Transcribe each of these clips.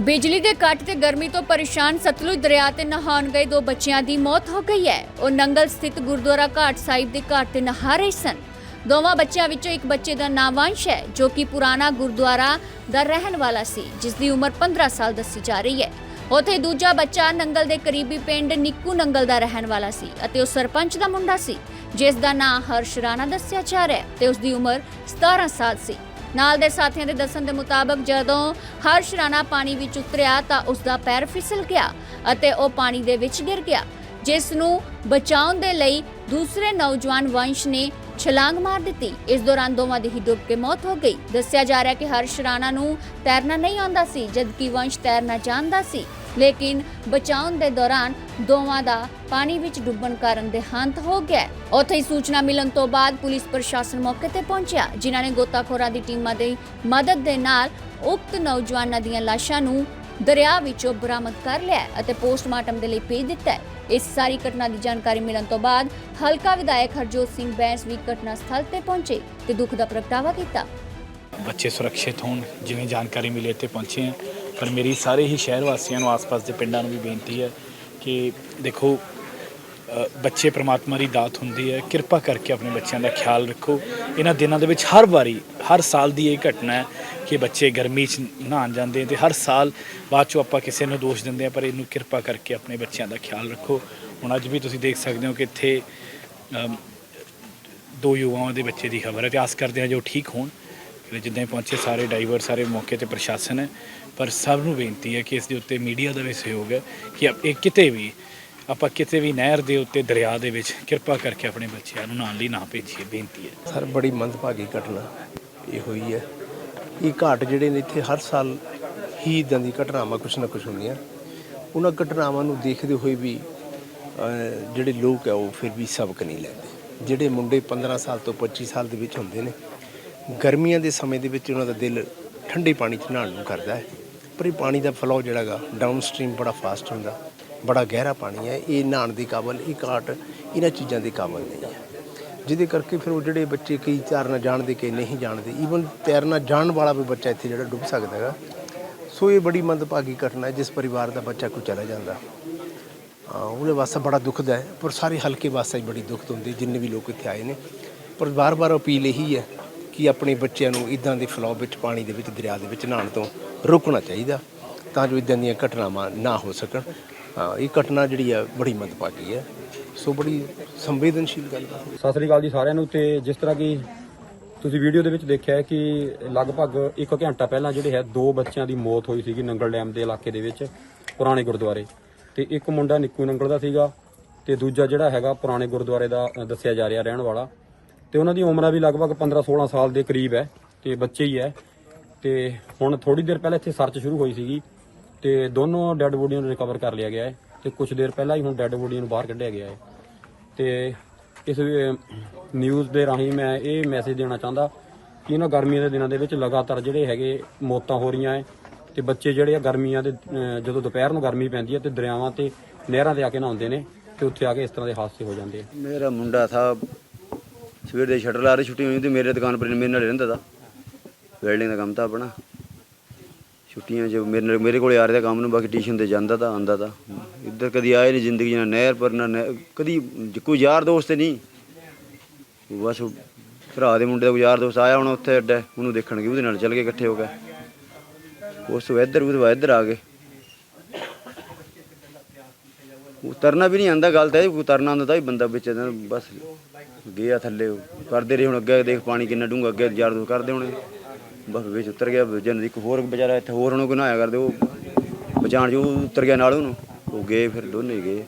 ਬਿਜਲੀ ਦੇ ਕੱਟ ਤੇ ਗਰਮੀ ਤੋਂ ਪਰੇਸ਼ਾਨ ਸਤਲੁਜ ਦਰਿਆ ਤੇ ਨਹਾਉਣ ਗਏ ਦੋ ਬੱਚਿਆਂ ਦੀ ਮੌਤ ਹੋ ਗਈ ਹੈ। ਉਹ ਨੰਗਲ ਸਥਿਤ ਗੁਰਦੁਆਰਾ ਘਾਟ ਸਾਹਿਬ ਦੇ ਘਾਟ ਤੇ ਨਹਾ ਰਹੇ ਸਨ। ਦੋਵਾਂ ਬੱਚਿਆਂ ਵਿੱਚੋਂ ਇੱਕ ਬੱਚੇ ਦਾ ਨਾਮ ਵੰਸ਼ ਹੈ, ਜੋ ਕਿ ਪੁਰਾਣਾ ਗੁਰਦੁਆਰਾ ਦਾ ਰਹਿਣ ਵਾਲਾ ਸੀ, ਜਿਸ ਦੀ ਉਮਰ 15 ਸਾਲ ਦੱਸੀ ਜਾ ਰਹੀ ਹੈ। ਉੱਥੇ ਦੂਜਾ ਬੱਚਾ ਨੰਗਲ ਦੇ ਕਰੀਬੀ ਪਿੰਡ ਨਿੱਕੂ ਨੰਗਲ ਦਾ ਰਹਿਣ ਵਾਲਾ ਸੀ ਅਤੇ ਉਹ ਸਰਪੰਚ ਦਾ ਮੁੰਡਾ ਸੀ, ਜਿਸ ਦਾ ਨਾਂ ਹਰਸ਼ ਰਾਣਾ ਦੱਸਿਆ ਜਾ ਰਿਹਾ ਹੈ ਤੇ ਉਸ ਦੀ ਉਮਰ 17 ਸਾਲ ਸੀ। ਨਾਲ ਦੇ ਸਾਥੀਆਂ ਦੇ ਦੱਸਣ ਦੇ ਮੁਤਾਬਕ, ਜਦੋਂ ਹਰਸ਼ ਰਾਣਾ ਪਾਣੀ ਵਿੱਚ ਉਤਰਿਆ ਤਾਂ ਉਸ ਦਾ ਪੈਰ ਫਿਸਲ ਗਿਆ ਅਤੇ ਉਹ ਪਾਣੀ ਦੇ ਵਿੱਚ ਗਿਰ ਗਿਆ, ਜਿਸ ਨੂੰ ਬਚਾਉਣ ਦੇ ਲਈ ਦੂਸਰੇ ਨੌਜਵਾਨ ਵੰਸ਼ ਨੇ ਛਲਾਂਗ ਮਾਰ ਦਿੱਤੀ। ਇਸ ਦੌਰਾਨ ਦੋਵਾਂ ਦੀ ਹੀ ਡੁੱਬ ਕੇ ਮੌਤ ਹੋ ਗਈ। ਦੱਸਿਆ ਜਾ ਰਿਹਾ ਹੈ ਕਿ ਹਰਸ਼ ਰਾਣਾ ਨੂੰ ਤੈਰਨਾ ਨਹੀਂ ਆਉਂਦਾ ਸੀ, ਜਦਕਿ ਵੰਸ਼ ਤੈਰਨਾ ਜਾਣਦਾ ਸੀ। ਲੇਕਿਨ ਬਚਾਉਣ ਦੇ ਦੌਰਾਨ ਦੋਵਾਂ ਦਾ ਪਾਣੀ ਵਿੱਚ ਡੁੱਬਣ ਕਾਰਨ ਦੇਹਾਂਤ ਹੋ ਗਿਆ। ਉੱਥੇ ਹੀ ਸੂਚਨਾ ਮਿਲਣ ਤੋਂ ਬਾਅਦ ਪੁਲਿਸ ਪ੍ਰਸ਼ਾਸਨ ਮੌਕੇ ਤੇ ਪਹੁੰਚਿਆ, ਜਿਨ੍ਹਾਂ ਨੇ ਗੋਤਾਖੋਰਾਂ ਦੀ ਟੀਮਾਂ ਦੀ ਮਦਦ ਦੇ ਨਾਲ ਉਕਤ ਨੌਜਵਾਨਾਂ ਦੀਆਂ ਲਾਸ਼ਾਂ ਨੂੰ ਦਰਿਆ ਵਿੱਚੋਂ ਬਰਾਮਦ ਕਰ ਲਿਆ ਅਤੇ ਪੋਸਟਮਾਰਟਮ ਦੇ ਲਈ ਭੇਜ ਦਿੱਤਾ। ਹੈ ਇਸ ਸਾਰੀ ਘਟਨਾ ਦੀ ਜਾਣਕਾਰੀ ਮਿਲਣ ਤੋਂ ਬਾਅਦ ਹਲਕਾ ਵਿਧਾਇਕ ਹਰਜੋਤ ਸਿੰਘ ਬੈਂਸ ਵੀ ਘਟਨਾ ਸਥਲ ਤੇ ਪਹੁੰਚੇ ਤੇ ਦੁੱਖ ਦਾ ਪ੍ਰਗਟਾਵਾ ਕੀਤਾ। ਬੱਚੇ ਸੁਰੱਖਿਅਤ ਹੋਣ, ਜਿਵੇਂ ਜਾਣਕਾਰੀ ਮਿਲੀ ਇੱਥੇ ਪਹੁੰਚੇ ਹਾਂ। ਪਰ ਮੇਰੀ ਸਾਰੇ ਹੀ ਸ਼ਹਿਰ ਵਾਸੀਆਂ ਨੂੰ, ਆਸ-ਪਾਸ ਦੇ ਪਿੰਡਾਂ ਨੂੰ ਵੀ ਬੇਨਤੀ ਹੈ ਕਿ ਦੇਖੋ ਬੱਚੇ ਪ੍ਰਮਾਤਮਾ ਦੀ ਦਾਤ ਹੁੰਦੀ ਹੈ। ਕਿਰਪਾ ਕਰਕੇ ਆਪਣੇ ਬੱਚਿਆਂ ਦਾ ਖਿਆਲ ਰੱਖੋ। ਇਹਨਾਂ ਦਿਨਾਂ ਦੇ ਵਿੱਚ ਹਰ ਵਾਰੀ, ਹਰ ਸਾਲ ਦੀ ਇਹ ਘਟਨਾ ਹੈ ਕਿ ਬੱਚੇ ਗਰਮੀ 'ਚ ਨਹਾਉਣ ਜਾਂਦੇ ਤੇ ਹਰ ਸਾਲ ਬਾਅਦ 'ਚੋਂ ਆਪਾਂ ਕਿਸੇ ਨੂੰ ਦੋਸ਼ ਦਿੰਦੇ ਆ ਪਰ ਇਹਨੂੰ ਕਿਰਪਾ ਕਰਕੇ ਆਪਣੇ ਬੱਚਿਆਂ ਦਾ ਖਿਆਲ ਰੱਖੋ। ਹੁਣ ਅੱਜ ਵੀ ਤੁਸੀਂ ਦੇਖ ਸਕਦੇ ਹੋ ਕਿ ਇੱਥੇ ਦੋ ਯੁਵਾਵਾਂ ਦੇ ਬੱਚੇ ਦੀ ਖਬਰ ਹੈ ਤੇ ਆਸ ਕਰਦੇ ਹਾਂ ਜੋ ਠੀਕ ਹੋਣ। ਜਿੱਦਾਂ ਹੀ ਪਹੁੰਚੇ, ਸਾਰੇ ਡਰਾਈਵਰ ਸਾਰੇ ਮੌਕੇ ਤੇ ਪ੍ਰਸ਼ਾਸਨ ਹੈ। ਪਰ ਸਭ ਨੂੰ ਬੇਨਤੀ ਹੈ ਕਿ ਇਸ ਦੇ ਉੱਤੇ ਮੀਡੀਆ ਦਾ ਵੀ ਸਹਿਯੋਗ ਹੈ ਕਿ ਆਪ- ਇਹ ਕਿਤੇ ਵੀ, ਆਪਾਂ ਕਿਤੇ ਵੀ ਨਹਿਰ ਦੇ ਉੱਤੇ, ਦਰਿਆ ਦੇ ਵਿੱਚ ਕਿਰਪਾ ਕਰਕੇ ਆਪਣੇ ਬੱਚਿਆਂ ਨੂੰ ਨਾਲ ਲਈ ਨਾ ਭੇਜੀਏ, ਬੇਨਤੀ ਹੈ। ਸਰ, ਬੜੀ ਮੰਦਭਾਗੀ ਘਟਨਾ ਇਹ ਹੋਈ ਹੈ। ਇਹ ਘਾਟ ਜਿਹੜੇ ਨੇ ਇੱਥੇ ਹਰ ਸਾਲ ਹੀ ਇਦਾਂ ਦੀ ਘਟਨਾਵਾਂ ਕੁਛ ਨਾ ਕੁਛ ਹੁੰਦੀਆਂ। ਉਹਨਾਂ ਘਟਨਾਵਾਂ ਨੂੰ ਦੇਖਦੇ ਹੋਏ ਵੀ ਜਿਹੜੇ ਲੋਕ ਹੈ ਉਹ ਫਿਰ ਵੀ ਸਬਕ ਨਹੀਂ ਲੈਂਦੇ। ਜਿਹੜੇ ਮੁੰਡੇ 15 ਸਾਲ ਤੋਂ 25 ਸਾਲ ਦੇ ਵਿੱਚ ਹੁੰਦੇ ਨੇ ਗਰਮੀਆਂ ਦੇ ਸਮੇਂ ਦੇ ਵਿੱਚ ਉਹਨਾਂ ਦਾ ਦਿਲ ਠੰਡੇ ਪਾਣੀ 'ਚ ਨਹਾਉਣ ਨੂੰ ਕਰਦਾ ਹੈ। ਪਰ ਇਹ ਪਾਣੀ ਦਾ ਫਲੋ ਜਿਹੜਾਗਾ ਡਾਊਨ ਸਟ੍ਰੀਮ ਬੜਾ ਫਾਸਟ ਹੁੰਦਾ, ਬੜਾ ਗਹਿਰਾ ਪਾਣੀ ਹੈ। ਇਹ ਨਹਾਉਣ ਦੇ ਕਾਬਲ, ਇਹ ਘਾਟ ਇਹਨਾਂ ਚੀਜ਼ਾਂ ਦੇ ਕਾਬਲ ਨਹੀਂ ਹੈ। ਜਿਹਦੇ ਕਰਕੇ ਫਿਰ ਉਹ ਜਿਹੜੇ ਬੱਚੇ ਕਈ ਤੈਰਨਾ ਜਾਣਦੇ, ਕਈ ਨਹੀਂ ਜਾਣਦੇ ਈਵਨ ਤੈਰਨਾ ਜਾਣਨ ਵਾਲਾ ਵੀ ਬੱਚਾ ਇੱਥੇ ਜਿਹੜਾ ਡੁੱਬ ਸਕਦਾ ਹੈਗਾ। ਸੋ ਇਹ ਬੜੀ ਮੰਦਭਾਗੀ ਘਟਨਾ ਹੈ, ਜਿਸ ਪਰਿਵਾਰ ਦਾ ਬੱਚਾ ਕੋਈ ਚਲਾ ਜਾਂਦਾ। ਉਹਦੇ ਵਾਸਤੇ ਬੜਾ ਦੁਖਦਾ ਹੈ, ਪਰ ਸਾਰੇ ਹਲਕੇ ਵਾਸਤੇ ਹੀ ਬੜੀ ਦੁੱਖ ਹੁੰਦੀ ਜਿੰਨੇ ਵੀ ਲੋਕ ਇੱਥੇ ਆਏ ਨੇ। ਪਰ ਵਾਰ-ਵਾਰ ਅਪੀਲ ਇਹੀ ਹੈ ਕਿ ਆਪਣੇ ਬੱਚਿਆਂ ਨੂੰ ਇਦਾਂ ਦੇ ਫਲੋ ਵਿੱਚ ਪਾਣੀ ਦੇ ਵਿੱਚ ਦਰਿਆ ਦੇ ਵਿੱਚ ਨਹਾਉਣ ਤੋਂ ਰੋਕਣਾ ਚਾਹੀਦਾ ਤਾਂ ਜੋ ਇਦਾਂ ਦੀਆਂ ਘਟਨਾਵਾਂ ਨਾ ਹੋ ਸਕਣ। ਹਾਂ, ਇਹ ਘਟਨਾ ਜਿਹੜੀ ਹੈ ਬੜੀ ਮੰਦਭਾਗੀ ਹੈ ਸੋ ਬੜੀ ਸੰਵੇਦਨਸ਼ੀਲ ਗੱਲ ਹੈ ਸਤਿ ਸ੍ਰੀ ਅਕਾਲ ਜੀ ਸਾਰਿਆਂ ਨੂੰ ਤੇ ਜਿਸ ਤਰ੍ਹਾਂ ਕਿ ਤੁਸੀਂ ਵੀਡੀਓ ਦੇ ਵਿੱਚ ਦੇਖਿਆ ਹੈ ਕਿ ਲਗਭਗ 1 ਘੰਟਾ ਪਹਿਲਾਂ ਜਿਹੜੇ ਹੈ ਦੋ ਬੱਚਿਆਂ ਦੀ ਮੌਤ ਹੋਈ ਸੀਗੀ ਨੰਗਲ ਡੈਮ ਦੇ ਇਲਾਕੇ ਦੇ ਵਿੱਚ ਪੁਰਾਣੇ ਗੁਰਦੁਆਰੇ। ਤੇ ਇੱਕ ਮੁੰਡਾ ਨਿੱਕੂ ਨੰਗਲ ਦਾ ਸੀਗਾ ਤੇ ਦੂਜਾ ਜਿਹੜਾ ਹੈਗਾ ਪੁਰਾਣੇ ਗੁਰਦੁਆਰੇ ਦਾ ਦੱਸਿਆ ਜਾ ਰਿਹਾ ਰਹਿਣ ਵਾਲਾ। ਤੇ ਉਹਨਾਂ ਦੀ ਉਮਰਾਂ ਵੀ ਲਗਭਗ 15-16 ਸਾਲ ਦੇ ਕਰੀਬ ਹੈ ਤੇ ਬੱਚੇ ਹੀ ਹੈ। ਤੇ ਹੁਣ ਥੋੜੀ ਦੇਰ ਪਹਿਲਾਂ ਇੱਥੇ ਸਰਚ ਸ਼ੁਰੂ ਹੋਈ ਸੀਗੀ ਤੇ ਦੋਨੋਂ ਡੈੱਡ ਬੋਡੀਆਂ ਨੂੰ ਰਿਕਵਰ ਕਰ ਲਿਆ ਗਿਆ ਹੈ ਤੇ ਕੁਝ ਦੇਰ ਪਹਿਲਾਂ ਹੀ ਹੁਣ ਡੈੱਡ ਬੋਡੀਆਂ ਨੂੰ ਬਾਹਰ ਕੱਢਿਆ ਗਿਆ ਹੈ। ਤੇ ਇਸ ਨਿਊਜ਼ ਦੇ ਰਾਹੀਂ ਮੈਂ ਇਹ ਮੈਸੇਜ ਦੇਣਾ ਚਾਹੁੰਦਾ ਕਿ ਇਹਨਾਂ ਗਰਮੀਆਂ ਦੇ ਦਿਨਾਂ ਦੇ ਵਿੱਚ ਲਗਾਤਾਰ ਜਿਹੜੇ ਹੈਗੇ ਮੌਤਾਂ ਹੋ ਰਹੀਆਂ ਹੈ ਤੇ ਬੱਚੇ ਜਿਹੜੇ ਆ ਗਰਮੀਆਂ ਦੇ ਜਦੋਂ ਦੁਪਹਿਰ ਨੂੰ ਗਰਮੀ ਪੈਂਦੀ ਹੈ ਤੇ ਦਰਿਆਵਾਂ ਤੇ ਨਹਿਰਾਂ ਤੇ ਆ ਕੇ ਨਹਾਉਂਦੇ ਨੇ ਤੇ ਉੱਥੇ ਆ ਕੇ ਇਸ ਤਰ੍ਹਾਂ ਦੇ ਹਾਦਸੇ ਹੋ ਜਾਂਦੇ ਆ। ਮੇਰਾ ਮੁੰਡਾ ਸਾਹਿਬ ਸਵੇਰ ਦੇ ਸ਼ਟਰ ਲਾ ਰਹੇ, ਛੁੱਟੀ ਹੋਈ ਤੇ ਮੇਰੇ ਦੁਕਾਨ ਪਰ ਮੇਰੇ ਨਾਲ ਰਹਿੰਦਾ ਤਾ। ਵੈਲਡਿੰਗ ਦਾ ਕੰਮ ਤਾਂ ਆਪਣਾ। ਛੁੱਟੀਆਂ ਜੋ ਮੇਰੇ ਨਾਲ, ਮੇਰੇ ਕੋਲੇ ਆ ਰਿਹਾ ਕੰਮ ਨੂੰ, ਬਾਕੀ ਟਿਊਸ਼ਨ ਤੇ ਜਾਂਦਾ ਤਾਂ ਆਂਦਾ ਤਾਂ। ਇੱਧਰ ਕਦੀ ਆਏ ਨਹੀਂ ਜ਼ਿੰਦਗੀ ਨਾਲ, ਨਹਿਰ ਪਰ ਨਾ, ਨਹਿ- ਕਦੀ ਕੋਈ ਯਾਰ ਦੋਸਤ ਨਹੀਂ ਬਸ ਭਰਾ ਦੇ ਮੁੰਡੇ ਦਾ ਕੋਈ ਯਾਰ ਦੋਸਤ ਆਇਆ ਹੁਣ ਉੱਥੇ ਅੱਡਾ, ਉਹਨੂੰ ਦੇਖਣਗੇ, ਉਹਦੇ ਨਾਲ ਚੱਲ ਗਏ ਇਕੱਠੇ ਹੋ ਗਏ ਉਸ ਤੋਂ ਇੱਧਰ, ਉਹਦੇ ਬਾਅਦ ਇੱਧਰ ਆ ਗਏ। ਉਤਰਨਾ ਵੀ ਨਹੀਂ ਆਂਦਾ ਗੱਲ ਤਾਂ ਇਹ ਉਤਰਨਾ ਆਉਂਦਾ ਤਾਂ ਹੀ ਬੰਦਾ ਵਿੱਚ ਇਹਦਾ ਬਸ ਗਿਆ ਥੱਲੇ ਉਹ। ਕਰਦੇ ਰਹੇ ਹੁਣ ਅੱਗੇ ਦੇਖ ਪਾਣੀ ਕਿੰਨਾ ਡੂੰਘਾ ਅੱਗੇ ਯਾਰ ਦੋ ਕਰਦੇ ਹੋਣੇ। ਬਸ ਵਿੱਚ ਉਤਰ ਗਿਆ ਜਨ ਇੱਕ ਹੋਰ ਵਿਚਾਰਾ ਇੱਥੇ ਹੋਰ ਉਹਨੂੰ ਗੁਨਾਇਆ ਕਰਦੇ ਉਹ ਬਚਾਣ ਜੋ ਉਤਰ ਗਿਆ ਨਾਲ ਉਹਨੂੰ ਉਹ ਗਏ ਫਿਰ ਦੋਨੇ ਹੀ ਗਏ।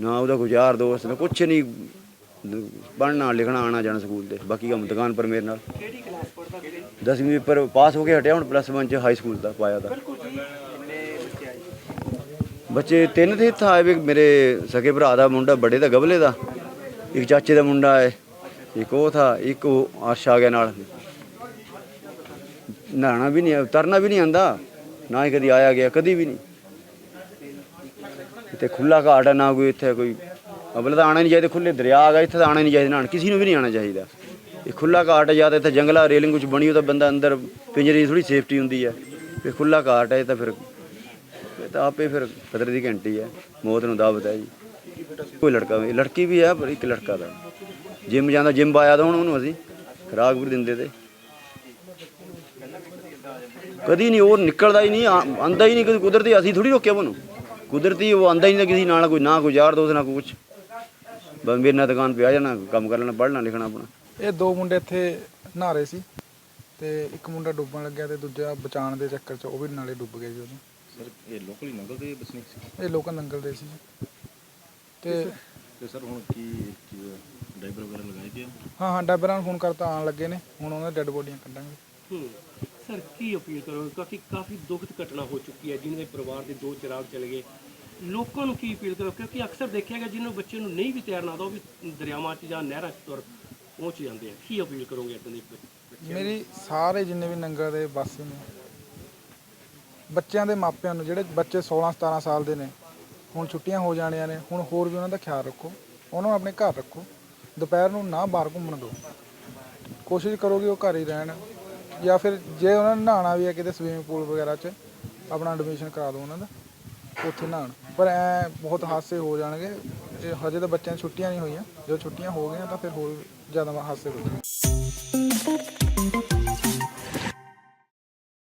ਨਾ ਉਹਦਾ ਕੋਈ ਯਾਰ ਦੋਸਤ ਨਾ ਕੁਛ ਨਹੀਂ ਪੜ੍ਹਨਾ ਲਿਖਣਾ ਆਣਾ ਜਾਣਾ ਸਕੂਲ ਤੇ ਬਾਕੀ ਕੰਮ ਦੁਕਾਨ ਪਰ ਮੇਰੇ ਨਾਲ। ਕਿਹੜੀ ਕਲਾਸ ਪੜਦਾ 10ਵੀਂ ਪਰ ਪਾਸ ਹੋ ਕੇ ਹਟਿਆ ਹੁਣ ਪਲੱਸ 1 ਚ ਹਾਈ ਸਕੂਲ ਦਾ ਪਾਇਆ ਤਾਂ। ਬੱਚੇ ਤਿੰਨ ਤੇ ਇੱਥੇ ਆਏ ਵੀ ਮੇਰੇ ਸਕੇ ਭਰਾ ਦਾ ਮੁੰਡਾ ਬੜੇ ਦਾ ਗਬਲੇ ਦਾ। ਇੱਕ ਚਾਚੇ ਦਾ ਮੁੰਡਾ ਹੈ, ਇੱਕ ਉਹ ਥਾ, ਇੱਕ ਉਹ ਅਰਸ਼ ਆ ਗਿਆ ਨਾਲ। ਨਹਾਣਾ ਵੀ ਨਹੀਂ ਤਰਨਾ ਵੀ ਨਹੀਂ ਆਂਦਾ ਨਾ ਹੀ ਕਦੀ ਆਇਆ ਗਿਆ, ਕਦੀ ਵੀ ਨਹੀਂ। ਇੱਥੇ ਖੁੱਲਾ ਘਾਟ ਹੈ ਨਾ ਕੋਈ ਇੱਥੇ ਕੋਈ ਅਬਲ ਤਾਂ ਆਣਾ ਨਹੀਂ ਚਾਹੀਦਾ ਖੁੱਲੇ ਦਰਿਆ ਆ ਗਿਆ ਇੱਥੇ ਤਾਂ ਆਣਾ ਨਹੀਂ ਚਾਹੀਦਾ ਨਹਾਉਣ ਕਿਸੇ ਨੂੰ ਵੀ ਨਹੀਂ ਆਣਾ ਚਾਹੀਦਾ। ਇਹ ਖੁੱਲਾ ਘਾਟ ਹੈ ਜਾਂ ਤਾਂ ਇੱਥੇ ਜੰਗਲਾ, ਰੇਲਿੰਗ ਕੁਝ ਬਣੀ ਹੋ ਤਾਂ ਬੰਦਾ ਅੰਦਰ ਪਿੰਜਰੇ ਦੀ ਥੋੜੀ ਸੇਫਟੀ ਹੁੰਦੀ ਹੈ ਇਹ ਖੁੱਲਾ ਘਾਟ ਹੈ ਤਾਂ ਫਿਰ ਤਾਂ ਆਪੇ ਫਿਰ ਕਦਰ ਦੀ ਘੰਟੀ ਹੈ, ਮੌਤ ਨੂੰ ਦਾਵਤ ਹੈ ਜੀ। ਕੋਈ ਲੜਕਾ ਵੀ ਲੜਕੀ ਵੀ ਹੈ, ਪਰ ਇੱਕ ਲੜਕਾ ਦਾ। ਜਿਮ ਜਾਂਦਾ, ਜਿਮ ਆਇਆ ਤਾਂ ਹੁਣ ਉਹਨੂੰ ਅਸੀਂ, ਖੁਰਾਕ ਵੀ ਦਿੰਦੇ ਤੇ। ਕਦੀ ਨਹੀਂ, ਉਹ ਨਿਕਲਦਾ ਹੀ ਨਹੀਂ ਆਂਦਾ ਹੀ ਨਹੀਂ ਕਦੀ ਕੁਦਰਤੀ, ਅਸੀਂ ਥੋੜੀ ਰੋਕਿਆ ਉਹਨੂੰ। ਕੁਦਰਤੀ ਉਹ ਆਂਦਾ ਹੀ ਨਹੀਂ ਕਿਸੇ ਨਾਲ, ਕੋਈ ਨਾ ਕੋਈ ਯਾਰ ਦੋਸਤ, ਨਾ ਕੋਈ ਕੁਛ। ਬਸ ਮੇਰੇ ਨਾਲ ਦੁਕਾਨ ਪਿਆ ਜਾਣਾ, ਕੰਮ ਕਰ ਲੈਣਾ ਪੜ੍ਹਨਾ ਲਿਖਣਾ ਆਪਣਾ। ਇਹ ਦੋ ਮੁੰਡੇ ਇੱਥੇ ਨਹਾ ਰਹੇ ਸੀ, ਤੇ ਇੱਕ ਮੁੰਡਾ ਡੁੱਬਣ ਲੱਗਿਆ ਤੇ ਦੂਜਾ ਬਚਾਉਣ ਦੇ ਚੱਕਰ 'ਚ ਉਹ ਵੀ ਨਾਲੇ ਡੁੱਬ ਗਿਆ ਜੀ ਉਹਨੂੰ। ਸਰ ਇਹ ਲੋਕਲ ਹੀ ਨੰਗਲ ਦੇ ਵਸਨੀਕ ਸੀ? ਇਹ ਲੋਕਾਂ ਨੰਗਲ ਦੇ ਸੀ ਤੇ ਤੇ ਸਰ ਹੁਣ ਕੀ ਕੀ ਡਾਈਵਰ ਵਗੈਰਾ ਲਗਾਏ ਗਏ ਆ? ਹਾਂ ਹਾਂ ਡਾਬਰਾਂ ਨੂੰ ਫੋਨ ਕਰਤਾ ਆਉਣ ਲੱਗੇ ਨੇ। ਹੁਣ ਉਹਨਾਂ ਦੀ ਡੈੱਡ ਬੋਡੀਆਂ ਕੱਢਾਂਗੇ। ਹੂੰ। ਸਰ ਕੀ ਅਪੀਲ ਕਰੋਗੇ? ਕਿਉਂਕਿ ਕਾਫੀ ਦੁਖਦ ਘਟਨਾ ਹੋ ਚੁੱਕੀ ਹੈ ਜਿਨ੍ਹਾਂ ਦੇ ਪਰਿਵਾਰ ਦੇ ਦੋ ਚਿਰਾਗ ਚਲੇ ਗਏ। ਲੋਕਾਂ ਨੂੰ ਕੀ ਅਪੀਲ ਕਰੋ ਕਿਉਂਕਿ ਅਕਸਰ ਦੇਖਿਆ ਗਿਆ ਜਿਹਨੂੰ ਬੱਚੇ ਨੂੰ ਨਹੀਂ ਵੀ ਤੈਰਨਾ ਆਉਂਦਾ ਉਹ ਵੀ ਦਰਿਆਵਾਂ 'ਚ ਜਾਂ ਨਹਿਰਾਂ 'ਚ ਤੁਰ ਪਹੁੰਚ ਜਾਂਦੇ ਆ। ਕੀ ਅਪੀਲ ਕਰੋਗੇ ਇਦਾਂ ਦੇ ਬੱਚੇ ਮੇਰੀ ਸਾਰੇ ਜਿੰਨੇ ਵੀ ਨੰਗਲ ਦੇ ਵਾਸੀ ਨੇ ਬੱਚਿਆਂ ਦੇ ਮਾਪਿਆਂ ਨੂੰ, ਜਿਹੜੇ ਬੱਚੇ 16 17 ਸਾਲ ਦੇ ਨੇ, ਹੁਣ ਛੁੱਟੀਆਂ ਹੋ ਜਾਣੀਆਂ ਨੇ, ਹੁਣ ਹੋਰ ਵੀ ਉਹਨਾਂ ਦਾ ਖਿਆਲ ਰੱਖੋ, ਉਹਨਾਂ ਨੂੰ ਆਪਣੇ ਘਰ ਰੱਖੋ, ਦੁਪਹਿਰ ਨੂੰ ਨਾ ਬਾਹਰ ਘੁੰਮਣ ਦਿਓ। ਕੋਸ਼ਿਸ਼ ਕਰੋ ਕਿ ਉਹ ਘਰ ਹੀ ਰਹਿਣ, ਜਾਂ ਫਿਰ ਜੇ ਉਹਨਾਂ ਨੇ ਨਹਾਉਣਾ ਵੀ ਹੈ ਕਿਤੇ ਸਵੀਮਿੰਗ ਪੂਲ ਵਗੈਰਾ 'ਚ, ਆਪਣਾ ਐਡਮਿਸ਼ਨ ਕਰਾ ਦਿਓ ਉਹਨਾਂ ਦਾ, ਉੱਥੇ ਨਹਾਉਣ। ਪਰ ਐ ਬਹੁਤ ਹਾਦਸੇ ਹੋ ਜਾਣਗੇ, ਇਹ ਹਜੇ ਤਾਂ ਬੱਚਿਆਂ ਨੂੰ ਛੁੱਟੀਆਂ ਨਹੀਂ ਹੋਈਆਂ, ਜਦੋਂ ਛੁੱਟੀਆਂ ਹੋ ਗਈਆਂ ਤਾਂ ਫਿਰ ਹੋਰ ਜ਼ਿਆਦਾ ਹਾਦਸੇ ਹੋ ਜਾਣਗੇ।